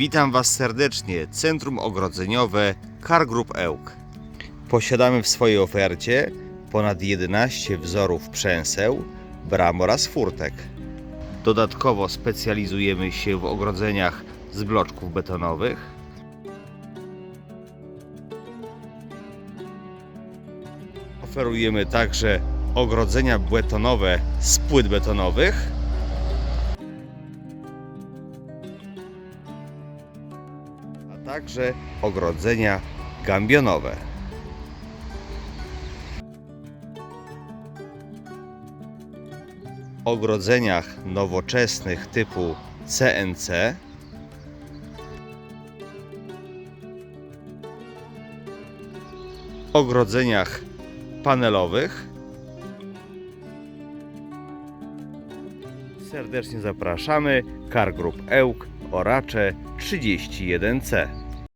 Witam Was serdecznie, Centrum Ogrodzeniowe Car Group Ełk. Posiadamy w swojej ofercie ponad 11 wzorów przęseł, bram oraz furtek. Dodatkowo specjalizujemy się w ogrodzeniach z bloczków betonowych. Oferujemy także ogrodzenia betonowe z płyt betonowych. Także ogrodzenia gambionowe. Ogrodzeniach nowoczesnych typu CNC ogrodzeniach panelowych serdecznie zapraszamy Car Group Ełk Oracze 31C